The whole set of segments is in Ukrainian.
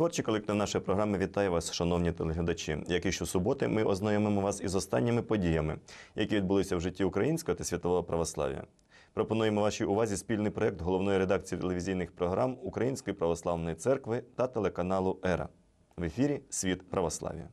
Творчий колектив нашої програми вітає вас, шановні телеглядачі. Як і щосуботи, ми ознайомимо вас із останніми подіями, які відбулися в житті українського та світового православ'я. Пропонуємо вашій увазі спільний проєкт головної редакції телевізійних програм Української православної церкви та телеканалу Ера. В ефірі Світ православ'я.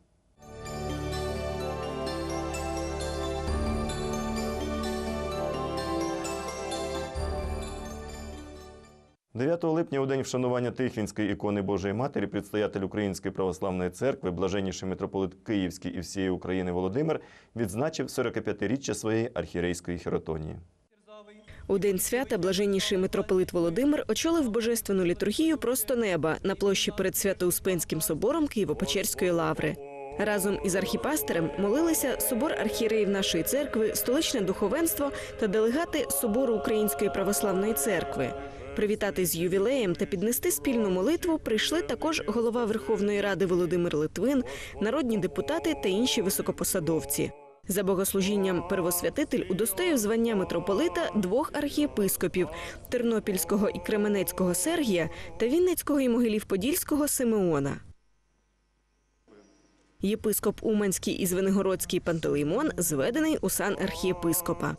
9 липня у день вшанування Тихвінської ікони Божої Матері предстоятель Української православної церкви, блаженніший митрополит Київський і всієї України Володимир відзначив 45-річчя своєї архірейської хіротонії. У день свята блаженніший митрополит Володимир очолив божественну літургію просто неба на площі перед Свято-Успенським собором Києво-Печерської лаври. Разом із архіпастерем молилися собор архієреїв нашої церкви, столичне духовенство та делегати собору Української православної церкви. Привітати з ювілеєм та піднести спільну молитву прийшли також голова Верховної Ради Володимир Литвин, народні депутати та інші високопосадовці. За богослужінням первосвятитель удостоїв звання митрополита двох архієпископів Тернопільського і Кременецького Сергія та Вінницького і Могилів-Подільського Симеона. Єпископ Уманський і Звенигородський Пантелеймон зведений у сан архієпископа.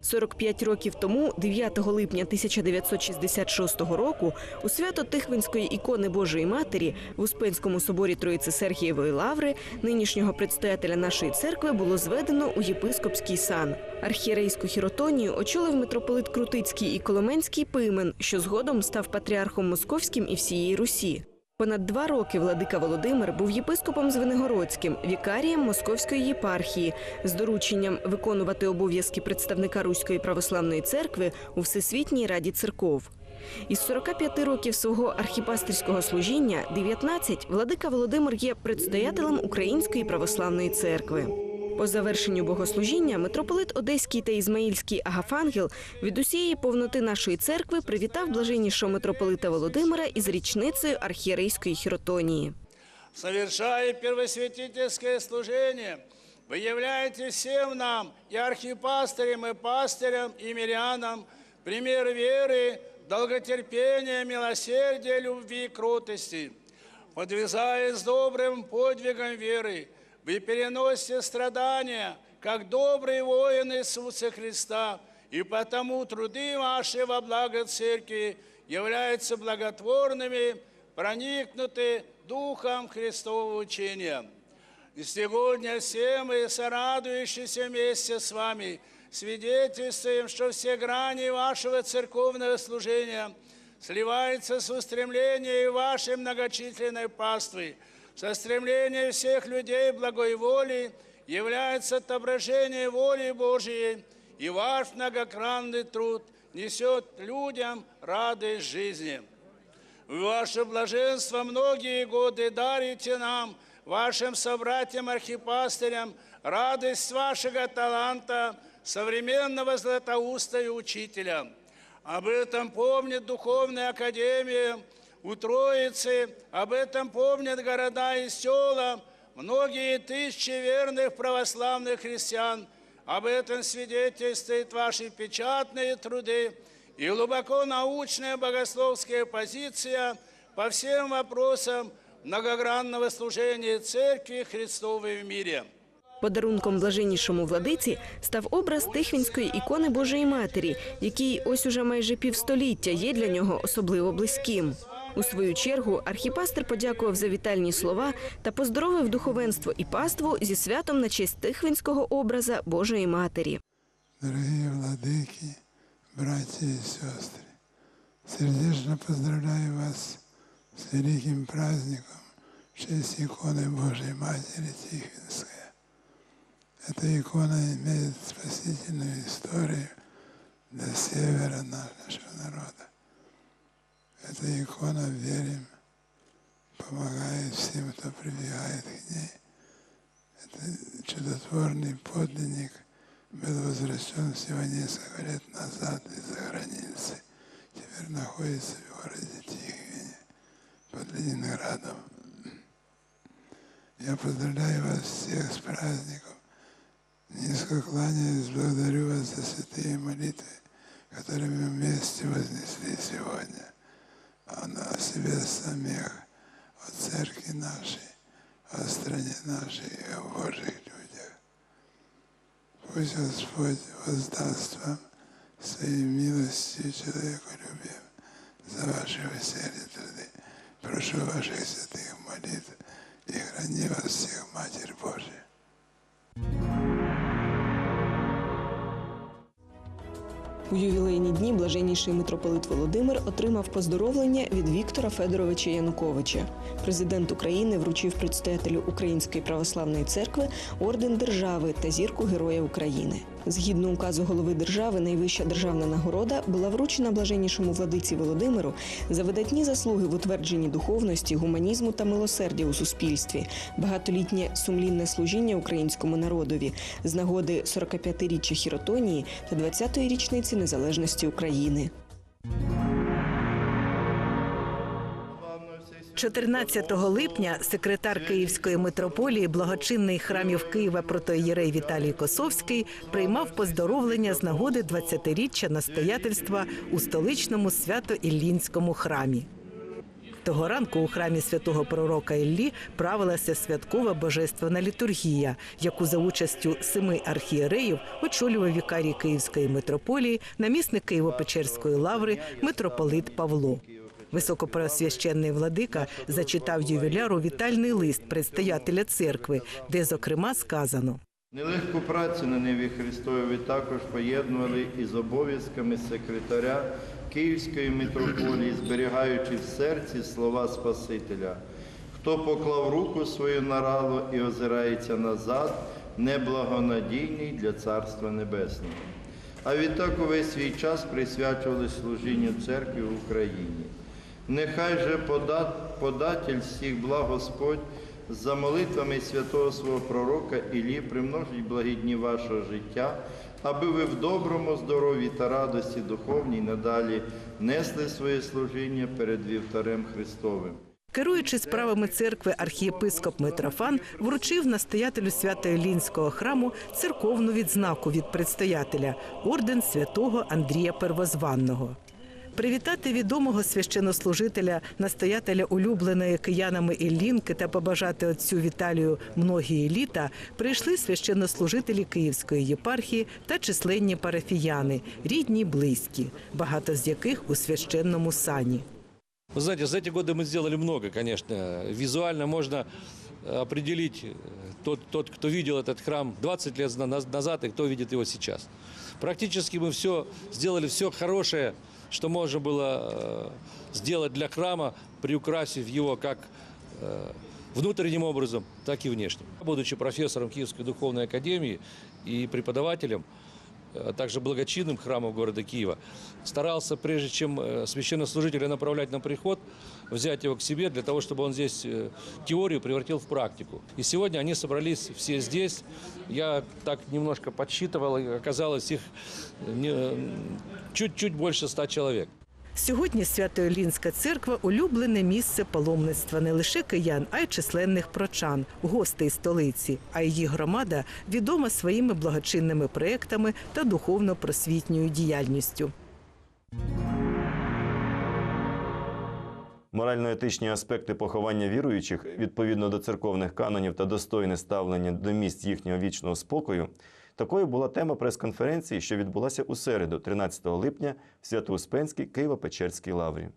45 років тому, 9 липня 1966 року, у свято Тихвинської ікони Божої Матері в Успенському соборі Троїці Сергієвої лаври нинішнього предстоятеля нашої церкви було зведено у єпископський сан. Архієрейську хіротонію очолив митрополит Крутицький і Коломенський Пимен, що згодом став патріархом Московським і всієї Русі. Понад два роки владика Володимир був єпископом Звенигородським, вікарієм Московської єпархії з дорученням виконувати обов'язки представника Руської православної церкви у Всесвітній раді церков. Із 45 років свого архіпастерського служіння 19 владика Володимир є предстоятелем Української православної церкви. По завершенню богослужіння митрополит Одеський та Ізмаїльський Агафангел від усієї повноти нашої церкви привітав блаженнішого митрополита Володимира із річницею архієрейської хіротонії. совершая первосвятительское служение, вы являете всем нам, и архипастырям, и пастырям, и мирянам, пример веры, долготерпения, милосердия, любви и кротости. Подвязаясь добрым подвигом веры, вы переносите страдания, как добрые воины Иисуса Христа, и потому труды ваши во благо Церкви являются благотворными, проникнуты Духом Христового учения. И сегодня все мы, сорадующиеся вместе с вами, свидетельствуем, что все грани вашего церковного служения сливаются с устремлением вашей многочисленной паствы, со стремлением всех людей благой воли является отображение воли Божией, и ваш многокранный труд несет людям радость жизни. Ваше блаженство многие годы дарите нам, вашим собратьям-архипастырям, радость вашего таланта, современного златоуста и учителя. Об этом помнит Духовная Академия у Троицы, об этом помнят города и села, многие тысячи верных православных христиан. Об этом свидетельствуют ваши печатные труды и глубоко научная богословская позиция по всем вопросам многогранного служения Церкви Христовой в мире. Подарунком блаженнішому владиці став образ Тихвінської ікони Божої Матері, який ось уже майже півстоліття є для нього особливо близьким. У свою чергу архіпастер подякував за вітальні слова та поздоровив духовенство і паству зі святом на честь Тихвінського образа Божої Матері. Дорогие владыки, братья и сестры, сердечно поздравляю вас с великим праздником в честь иконы Божьей Матери Тихвинская. Эта икона имеет спасительную историю для севера нашего народа. Эта икона, верим, помогает всем, кто прибегает к ней. Это чудотворный подлинник был возвращен всего несколько лет назад из-за границы. Теперь находится в городе Тихвине под Ленинградом. Я поздравляю вас всех с праздником. Низко кланяюсь, благодарю вас за святые молитвы, которые мы вместе вознесли сегодня. о, на- о себе самих, о церкви нашей, о стране нашей и о Божьих людях. Пусть Господь воздаст вам своей милостью человеколюбием за ваши веселье труды. Прошу ваших святых молитв и храни вас всех, Матерь Божия. У ювілейні дні блаженніший митрополит Володимир отримав поздоровлення від Віктора Федоровича Януковича. Президент України вручив предстоятелю Української православної церкви орден держави та зірку Героя України. Згідно указу голови держави, найвища державна нагорода була вручена блаженнішому владиці Володимиру за видатні заслуги в утвердженні духовності, гуманізму та милосердя у суспільстві, багатолітнє сумлінне служіння українському народові з нагоди 45-річчя хіротонії та 20-ї річниці незалежності України. 14 липня секретар Київської митрополії благочинний храмів Києва протоієрей Віталій Косовський приймав поздоровлення з нагоди 20-річчя настоятельства у столичному свято-Іллінському храмі. Того ранку у храмі святого пророка Іллі правилася святкова божественна літургія, яку за участю семи архієреїв очолював вікарій Київської митрополії, намісник Києво-Печерської лаври, митрополит Павло. Високопреосвященний владика зачитав ювіляру вітальний лист предстоятеля церкви, де, зокрема, сказано. Нелегку працю на Ниві Христові також поєднували із обов'язками секретаря Київської митрополії, зберігаючи в серці слова Спасителя. Хто поклав руку свою на рало і озирається назад, неблагонадійний для Царства Небесного. А відтак увесь свій час присвячували служінню церкви в Україні. Нехай же подат, податель всіх благ Господь за молитвами святого свого пророка Іллі примножить благі дні вашого життя, аби ви в доброму здоров'ї та радості духовній надалі несли своє служіння перед вівтарем Христовим. Керуючи справами церкви, архієпископ Митрофан вручив настоятелю Свято-Елінського храму церковну відзнаку від предстоятеля орден святого Андрія Первозванного Привітати відомого священнослужителя, настоятеля улюбленої киянами Іллінки та побажати отцю Віталію многії літа прийшли священнослужителі Київської єпархії та численні парафіяни, рідні й близькі, багато з яких у священному сані. Вы знаете, за эти годы мы сделали много, конечно. Визуально можно определить э, тот, тот, кто видел этот храм 20 лет на- назад и кто видит его сейчас. Практически мы все сделали, все хорошее, что можно было э, сделать для храма, приукрасив его как э, внутренним образом, так и внешним. Будучи профессором Киевской духовной академии и преподавателем, а также благочинным храмом города Киева, старался, прежде чем э, священнослужителя направлять на приход, взять его к себе для того, чтобы он здесь э, теорию превратил в практику. И сегодня они собрались все здесь. Я так немножко подсчитывал, и оказалось их э, не- э, чуть-чуть больше ста человек. Сьогодні Свято-Елінська церква улюблене місце паломництва не лише киян, а й численних прочан, гостей столиці. А її громада відома своїми благочинними проектами та духовно-просвітньою діяльністю. Морально-етичні аспекти поховання віруючих відповідно до церковних канонів та достойне ставлення до місць їхнього вічного спокою. Такою була тема прес-конференції, що відбулася у середу, 13 липня, в Свято-Успенській Києво-Печерській лаврі.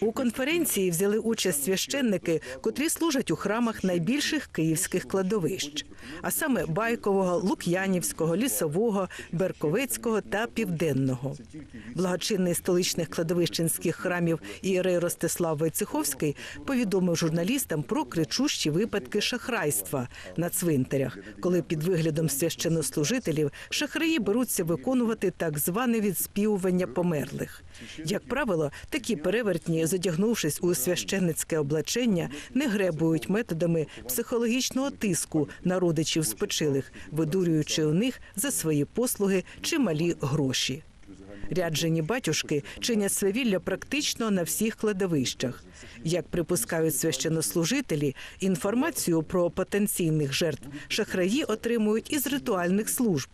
У конференції взяли участь священники, котрі служать у храмах найбільших київських кладовищ, а саме Байкового, Лук'янівського, Лісового, Берковецького та Південного. Благочинний столичних кладовищенських храмів ієрей Ростислав Войцеховський повідомив журналістам про кричущі випадки шахрайства на цвинтарях, коли під виглядом священнослужителів шахраї беруться виконувати так зване відспівування померлих. Як правило, такі перевертні, задягнувшись у священницьке облачення, не гребують методами психологічного тиску на родичів спочилих, видурюючи у них за свої послуги чималі гроші. Ряджені батюшки чинять свавілля практично на всіх кладовищах. Як припускають священнослужителі, інформацію про потенційних жертв шахраї отримують із ритуальних служб.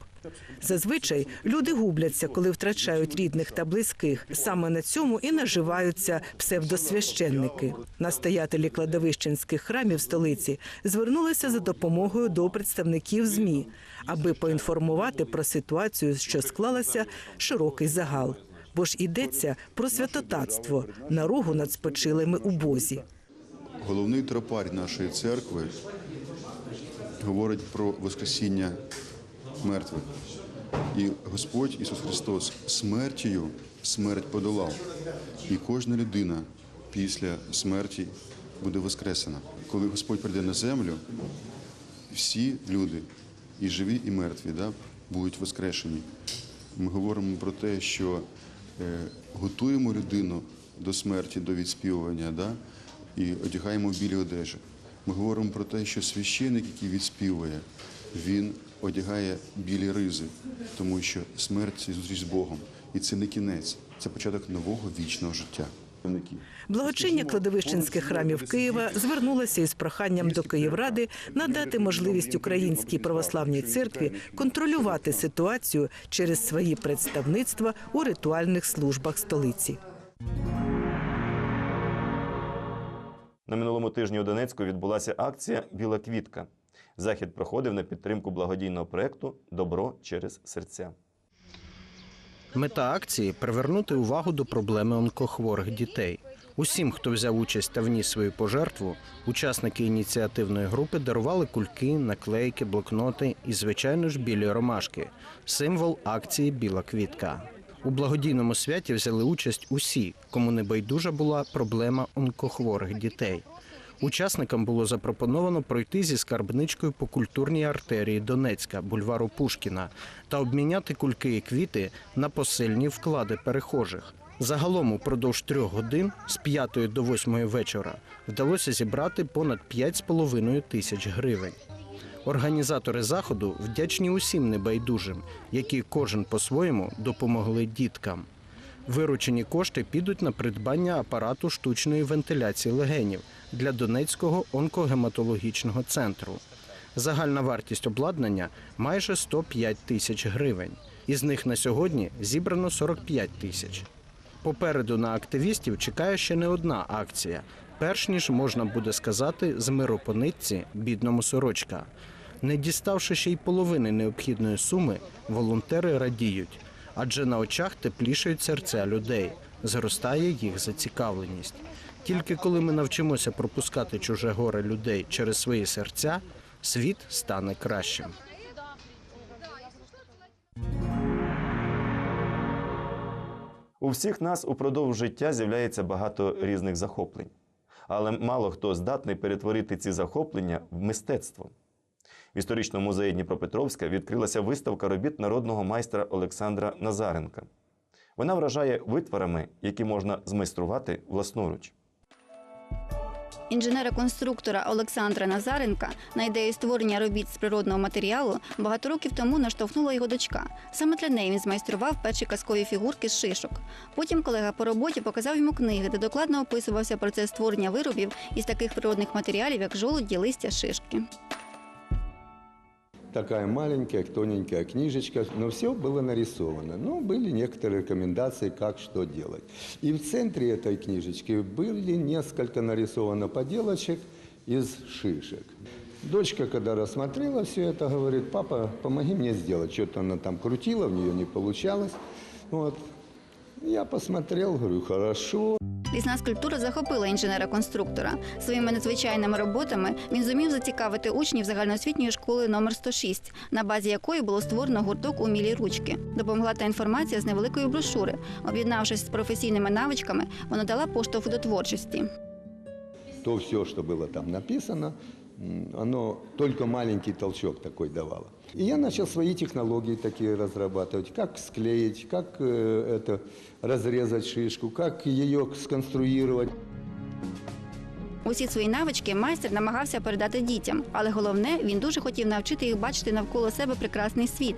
Зазвичай люди губляться, коли втрачають рідних та близьких. Саме на цьому і наживаються псевдосвященники. Настоятелі кладовищенських храмів столиці звернулися за допомогою до представників змі, аби поінформувати про ситуацію, що склалася широкий загал. Бо ж йдеться про святотатство, наругу над спочилими у Бозі. Головний тропарь нашої церкви говорить про Воскресіння мертвих. І Господь Ісус Христос смертю смерть подолав. І кожна людина після смерті буде воскресена. Коли Господь прийде на землю, всі люди, і живі, і мертві, да, будуть воскрешені. Ми говоримо про те, що е, готуємо людину до смерті, до відспівування, да, і одягаємо білі одежі. Ми говоримо про те, що священик, який відспівує, він одягає білі ризи, тому що смерть це зустріч з Богом. І це не кінець, це початок нового вічного життя. Благочиння кладовищенських храмів Києва звернулося із проханням до Київради надати можливість Українській православній церкві контролювати ситуацію через свої представництва у ритуальних службах столиці. На минулому тижні у Донецьку відбулася акція Біла квітка. Захід проходив на підтримку благодійного проєкту Добро через серця. Мета акції привернути увагу до проблеми онкохворих дітей. Усім, хто взяв участь та вніс свою пожертву, учасники ініціативної групи дарували кульки, наклейки, блокноти і, звичайно ж, білі ромашки символ акції Біла квітка. У благодійному святі взяли участь усі, кому не байдужа була проблема онкохворих дітей. Учасникам було запропоновано пройти зі скарбничкою по культурній артерії Донецька, бульвару Пушкіна, та обміняти кульки і квіти на посильні вклади перехожих. Загалом упродовж трьох годин з 5 до 8 вечора вдалося зібрати понад 5,5 тисяч гривень. Організатори заходу вдячні усім небайдужим, які кожен по-своєму допомогли діткам. Виручені кошти підуть на придбання апарату штучної вентиляції легенів для Донецького онкогематологічного центру. Загальна вартість обладнання майже 105 тисяч гривень. Із них на сьогодні зібрано 45 тисяч. Попереду на активістів чекає ще не одна акція. Перш ніж можна буде сказати з миру по бідному сорочка. Не діставши ще й половини необхідної суми, волонтери радіють, адже на очах теплішають серця людей, зростає їх зацікавленість. Тільки коли ми навчимося пропускати чуже горе людей через свої серця, світ стане кращим. У всіх нас упродовж життя з'являється багато різних захоплень. Але мало хто здатний перетворити ці захоплення в мистецтво. В історичному музеї Дніпропетровська відкрилася виставка робіт народного майстра Олександра Назаренка. Вона вражає витворами, які можна змайструвати власноруч. Інженера-конструктора Олександра Назаренка на ідею створення робіт з природного матеріалу багато років тому наштовхнула його дочка. Саме для неї він змайстрував перші казкові фігурки з шишок. Потім колега по роботі показав йому книги, де докладно описувався процес створення виробів із таких природних матеріалів, як жолуді, листя, шишки такая маленькая, тоненькая книжечка, но все было нарисовано. Ну, были некоторые рекомендации, как что делать. И в центре этой книжечки были несколько нарисовано поделочек из шишек. Дочка, когда рассмотрела все это, говорит, папа, помоги мне сделать. Что-то она там крутила, в нее не получалось. Вот. Я посмотрел, говорю, хорошо. Лісна скульптура захопила інженера-конструктора. Своїми незвичайними роботами він зумів зацікавити учнів загальноосвітньої школи номер 106, на базі якої було створено гурток умілі ручки. Допомогла та інформація з невеликої брошури. Об'єднавшись з професійними навичками, вона дала поштовх до творчості. то все, что было там написано, м, оно только маленький толчок такой давало. И я начал свои технологии такие разрабатывать, как склеить, как э, это разрезать шишку, как ее сконструировать. Усі свої навички майстер намагався передати дітям, але головне, він дуже хотів навчити їх бачити навколо себе прекрасний світ.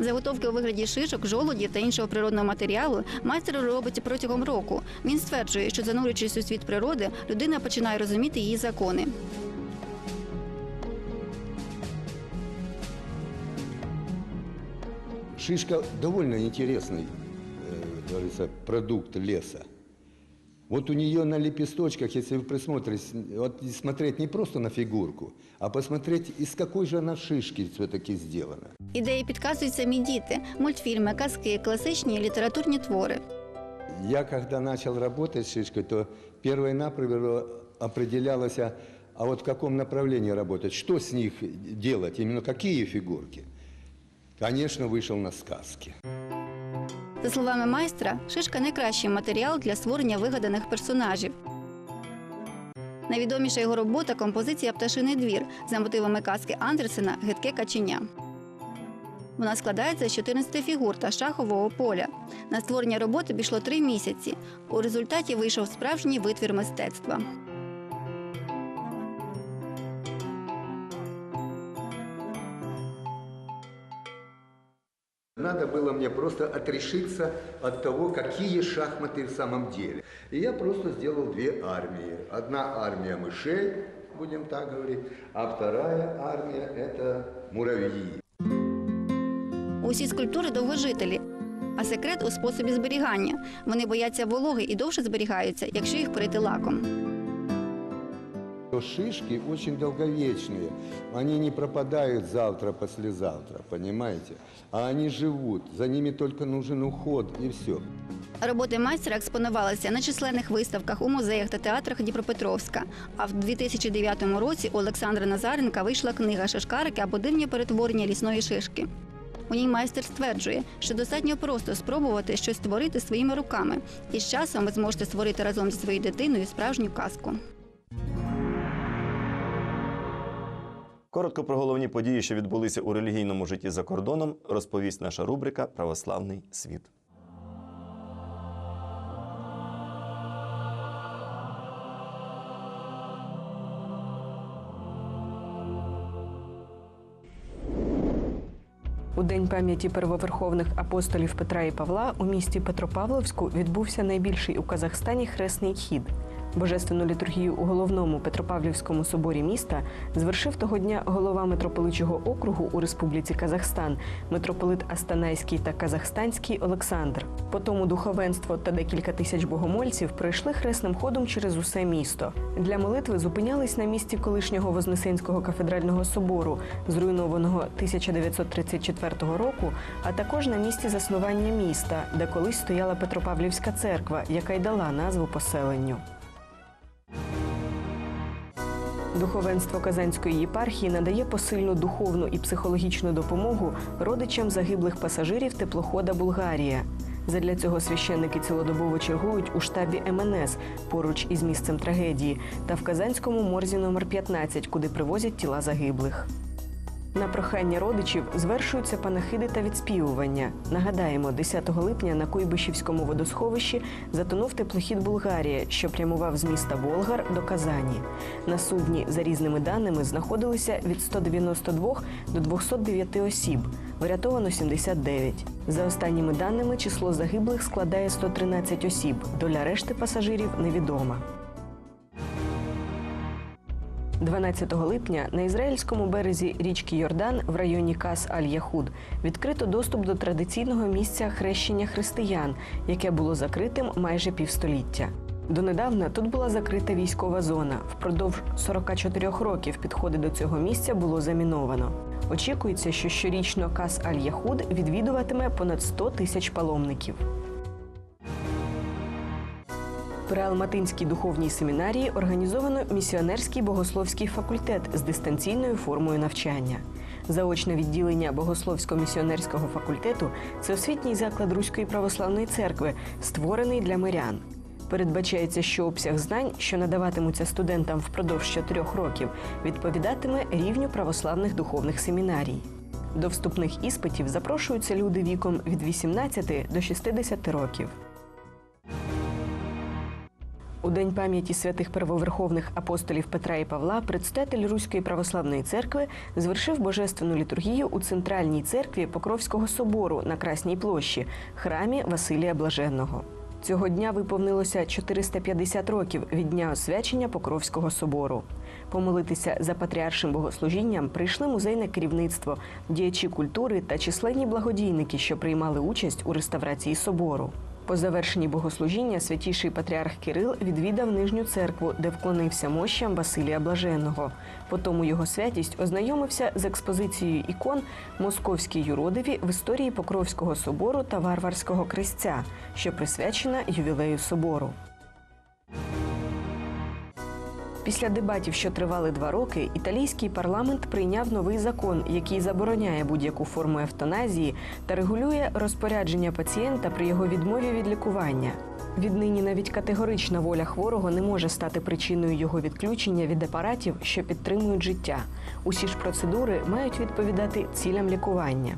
Заготовки у вигляді шишок, жолудів та іншого природного матеріалу майстер робить протягом року. Він стверджує, що занурюючись у світ природи, людина починає розуміти її закони. Шишка довольно интересный, э, говорится, продукт леса. Вот у нее на лепесточках, если вы присмотритесь, вот и смотреть не просто на фигурку, а посмотреть, из какой же она шишки все-таки сделана. Ідеї підказують самі діти, мультфільми, казки, класичні і літературні твори. Я когда начал работать с шишкой, то первое например определялось, а, а вот в каком направлении работать, что с них делать, именно какие фигурки. Конечно, вышел на сказки. За словами майстра, шишка найкращий матеріал для створення вигаданих персонажів. Найвідоміша його робота композиція Пташиний двір за мотивами казки Андерсена Гидке каченя. Вона складається з 14 фігур та шахового поля. На створення роботи пішло три місяці. У результаті вийшов справжній витвір мистецтва. Надо было мне просто отрешиться от того, какие шахматы в самом деле. И я просто сделал две армии. Одна армия мышей, будем так говорить, а вторая армия – это муравьи. Усі скульптури довгожителі. А секрет у способі зберігання. Вони бояться вологи і довше зберігаються, якщо їх крити лаком. То Шишки очень долговечные. Они не пропадают завтра, послезавтра, понимаете? А они живут. За ними только нужен уход и все. Роботи майстра експонувалися на численних виставках у музеях та театрах Дніпропетровська. А в 2009 році у Олександра Назаренка вийшла книга Шишкарики або дивні перетворення лісної шишки. У ній майстер стверджує, що достатньо просто спробувати щось створити своїми руками, і з часом ви зможете створити разом зі своєю дитиною справжню казку. Коротко про головні події, що відбулися у релігійному житті за кордоном, розповість наша рубрика Православний світ. У день пам'яті первоверховних апостолів Петра і Павла у місті Петропавловську відбувся найбільший у Казахстані хресний хід. Божественну літургію у головному Петропавлівському соборі міста звершив того дня голова митрополичого округу у Республіці Казахстан, митрополит Астанайський та Казахстанський Олександр. Потому духовенство та декілька тисяч богомольців пройшли хресним ходом через усе місто. Для молитви зупинялись на місці колишнього Вознесенського кафедрального собору, зруйнованого 1934 року, а також на місці заснування міста, де колись стояла Петропавлівська церква, яка й дала назву поселенню. Духовенство Казанської єпархії надає посильну духовну і психологічну допомогу родичам загиблих пасажирів теплохода Булгарія. Задля цього священники цілодобово чергують у штабі МНС поруч із місцем трагедії та в Казанському морзі номер 15, куди привозять тіла загиблих. На прохання родичів звершуються панахиди та відспівування. Нагадаємо, 10 липня на Куйбишівському водосховищі затонув теплохід Булгарія, що прямував з міста Болгар до Казані. На судні, за різними даними, знаходилися від 192 до 209 осіб. Врятовано 79. За останніми даними, число загиблих складає 113 осіб. Доля решти пасажирів невідома. 12 липня на ізраїльському березі річки Йордан в районі Кас Аль-Яхуд відкрито доступ до традиційного місця хрещення християн, яке було закритим майже півстоліття. Донедавна тут була закрита військова зона. Впродовж 44 років підходи до цього місця було заміновано. Очікується, що щорічно Кас Аль-Яхуд відвідуватиме понад 100 тисяч паломників. При Алматинській духовній семінарії організовано місіонерський богословський факультет з дистанційною формою навчання. Заочне відділення богословсько-місіонерського факультету це освітній заклад Руської православної церкви, створений для мирян. Передбачається, що обсяг знань, що надаватимуться студентам впродовж чотирьох років, відповідатиме рівню православних духовних семінарій. До вступних іспитів запрошуються люди віком від 18 до 60 років. У день пам'яті святих первоверховних апостолів Петра і Павла предстоятель Руської православної церкви звершив божественну літургію у центральній церкві Покровського собору на Красній площі, храмі Василія Блаженного. Цього дня виповнилося 450 років від дня освячення Покровського собору. Помолитися за патріаршим богослужінням прийшли музейне керівництво, діячі культури та численні благодійники, що приймали участь у реставрації собору. По завершенні богослужіння святіший патріарх Кирил відвідав нижню церкву, де вклонився мощам Василія Блаженного. Потому його святість ознайомився з експозицією ікон Московській юродиві в історії Покровського собору та Варварського крестця, що присвячена ювілею собору. Після дебатів, що тривали два роки, італійський парламент прийняв новий закон, який забороняє будь-яку форму евтаназії та регулює розпорядження пацієнта при його відмові від лікування. Віднині навіть категорична воля хворого не може стати причиною його відключення від апаратів, що підтримують життя. Усі ж процедури мають відповідати цілям лікування.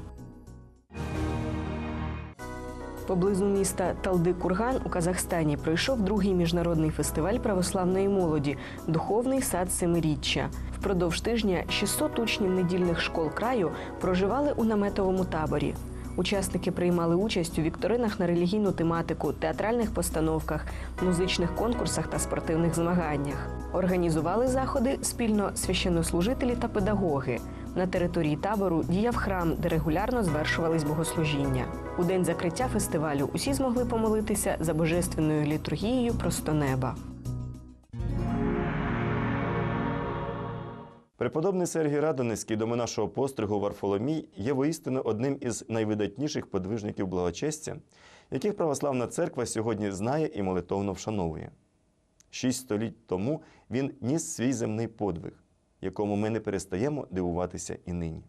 Поблизу міста Талди-Курган у Казахстані пройшов другий міжнародний фестиваль православної молоді Духовний сад Семиріччя. Впродовж тижня 600 учнів недільних школ краю проживали у наметовому таборі. Учасники приймали участь у вікторинах на релігійну тематику, театральних постановках, музичних конкурсах та спортивних змаганнях. Організували заходи спільно священнослужителі та педагоги. На території табору діяв храм, де регулярно звершувались богослужіння. У день закриття фестивалю усі змогли помолитися за божественною літургією просто неба. Преподобний Сергій Радонецький до нашого постригу Варфоломій є воістину одним із найвидатніших подвижників благочестя, яких православна церква сьогодні знає і молитовно вшановує. Шість століть тому він ніс свій земний подвиг, якому ми не перестаємо дивуватися і нині.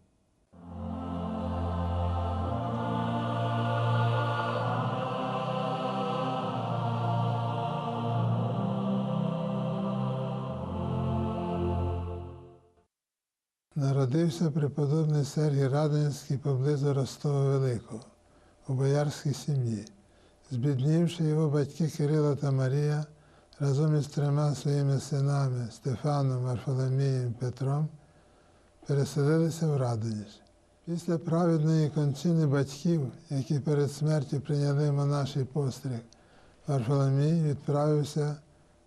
Народився преподобний Сергій Радонецький поблизу Ростова Великого у боярській сім'ї. Збіднівши його батьки Кирило та Марія разом із трьома своїми синами Стефаном, Варфоломієм Петром переселилися в Радоніж. Після праведної кончини батьків, які перед смертю прийняли монаший постриг, Варфоломій відправився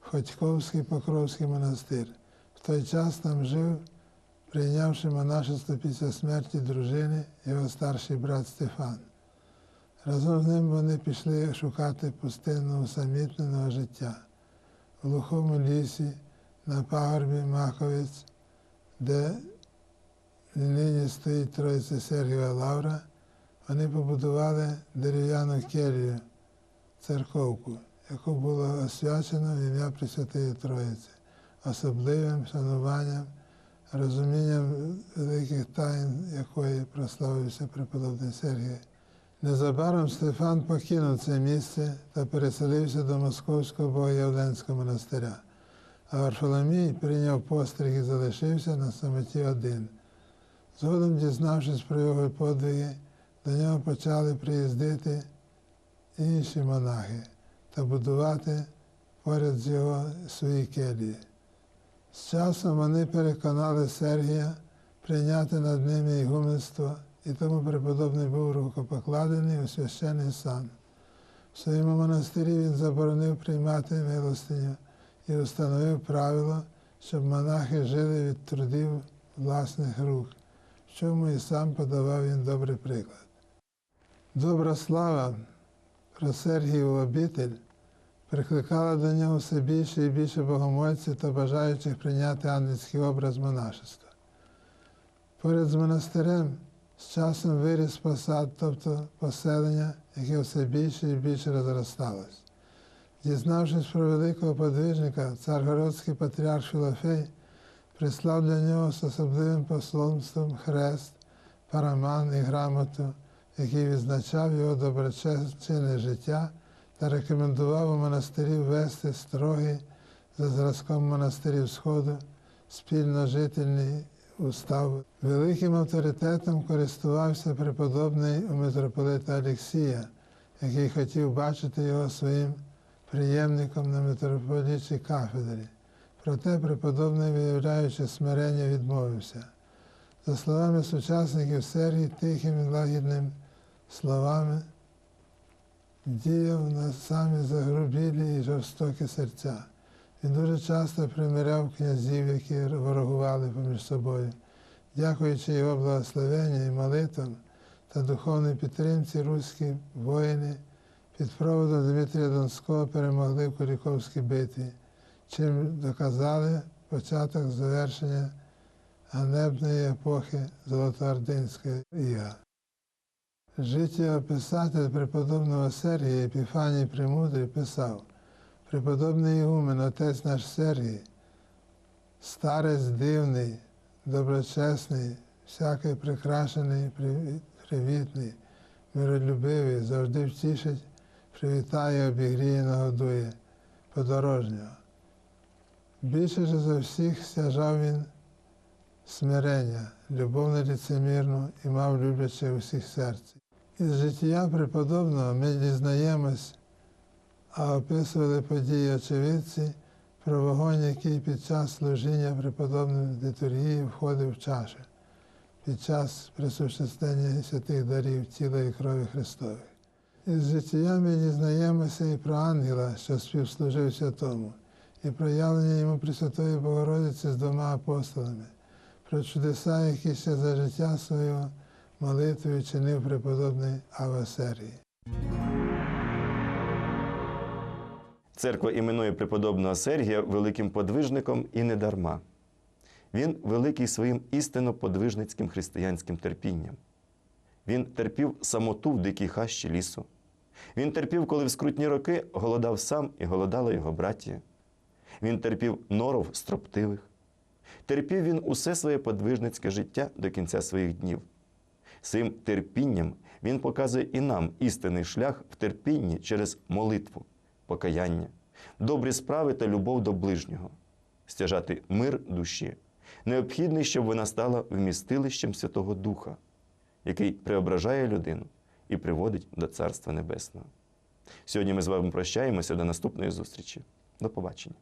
в Ходьковський Покровський монастир. В той час там жив прийнявши монашество після смерті дружини, його старший брат Стефан. Разом з ним вони пішли шукати пустинного усамітненого життя в глухому лісі на пагорбі Маковець, де нині стоїть Троїця Сергієва Лавра, вони побудували дерев'яну келію, церковку, яку було освячено в ім'я Пресвятої Троїці, особливим шануванням розумінням великих тайн, якої прославився преподобний Сергій. Незабаром Стефан покинув це місце та переселився до Московського Богоявленського монастиря, а Варфоломій прийняв постриг і залишився на самоті один. Згодом, дізнавшись про його подвиги, до нього почали приїздити інші монахи та будувати поряд з його свої келії. З часом вони переконали Сергія прийняти над ними ігуменство, і тому преподобний був рукопокладений у священний сан. В своєму монастирі він заборонив приймати милостиню і установив правило, щоб монахи жили від трудів власних рук, в чому і сам подавав він добрий приклад. Добра слава про Сергієву обитель прикликала до нього все більше і більше богомольців та бажаючих прийняти ангельський образ монашества. Поряд з монастирем з часом виріс посад, тобто поселення, яке все більше і більше розросталось. Дізнавшись про великого подвижника, царгородський патріарх Філофей прислав для нього з особливим посланством хрест, параман і грамоту, який відзначав його доброчесне життя та рекомендував у монастирі ввести строгий за зразком монастирів Сходу спільножительний устав. Великим авторитетом користувався преподобний у митрополита Олексія, який хотів бачити його своїм приємником на митрополічій кафедрі. Проте преподобний, виявляючи смирення, відмовився. За словами сучасників, Сергій тихим і лагідним словами діяв на самі загрубілі і жорстокі серця. Він дуже часто примиряв князів, які ворогували поміж собою. Дякуючи його благословенню і молитвам та духовній підтримці, руські воїни під проводом Дмитрія Донського перемогли в Куліковській битві, чим доказали початок завершення ганебної епохи Золотоординської іга. Життєописатель преподобного Сергія Епіфаній Премудрий писав, преподобний Ігумен, отець наш Сергій, старець дивний, доброчесний, всякий прикрашений, привітний, миролюбивий, завжди втішить, привітає, обігріє, нагодує подорожнього. Більше ж за всіх стяжав він смирення, любов неліцемірну і мав любляче усіх серці. Із життя преподобного ми дізнаємось, а описували події очевидці про вогонь, який під час служіння преподобним літургії входив в чашу, під час присуществлення святих дарів тіла і крові Христових. Із життя ми дізнаємося і про ангела, що співслужив святому, і про явлення йому Пресвятої Богородиці з двома апостолами, про чудеса, які ще за життя свого молитвою чинив преподобний Ава Сергій. Церква іменує преподобного Сергія великим подвижником і не дарма. Він великий своїм істинно подвижницьким християнським терпінням. Він терпів самоту в дикій хащі лісу. Він терпів, коли в скрутні роки голодав сам і голодала його братія. Він терпів норов строптивих. Терпів він усе своє подвижницьке життя до кінця своїх днів. Своїм терпінням він показує і нам істинний шлях в терпінні через молитву, покаяння, добрі справи та любов до ближнього, стяжати мир душі, необхідний, щоб вона стала вмістилищем Святого Духа, який преображає людину і приводить до Царства Небесного. Сьогодні ми з вами прощаємося до наступної зустрічі. До побачення.